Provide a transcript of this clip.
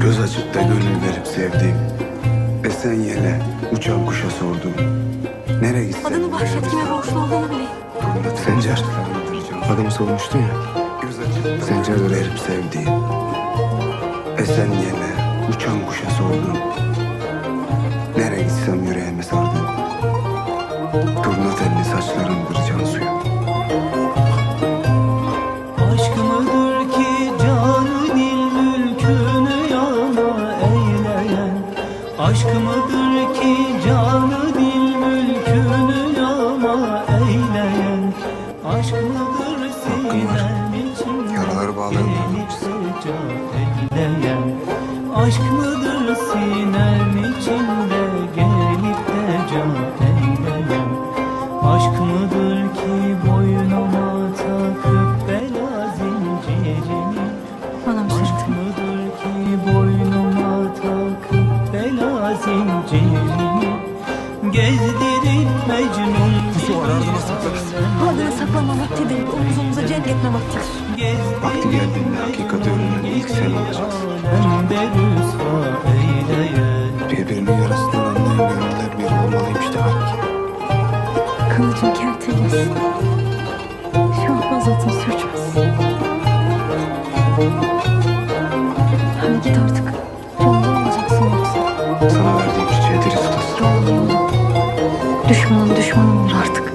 Göz açıp da gönül verip sevdiğim Esen yele uçan kuşa sordum. Nereye gitsen? Adını bahşet kime borçlu olduğunu bileyim. Sencer Adımı sormuştun ya. Göz açıp Sencer verip sevdiğim Esen yele uçan kuşa sordum. Nereye gitsem yüreğime sardım. Turna telli saçlarındır can suyu Aşk mıdır ki canı dil mülkünü yana eyleyen? Aşk mıdır Yaraları bağlayalım. gelip sıcak elleyen Aşk mıdır sinen içinde gezdirin Mecnun Pusu var ardına saklarız. Ardına saklama vakti. Omuz omuza cenk etme vaktidir. Vakti geldiğinde hakikati öğrenen ilk sen olacaksın. Birbirinin yarasından anlayan gönüller bir olmalıymış demek ki. Kılıcın kertelis. Şahbaz atın. Hadi git artık. Yolda olacaksın yoksa. Sana Düşmanım düşmanımdır artık.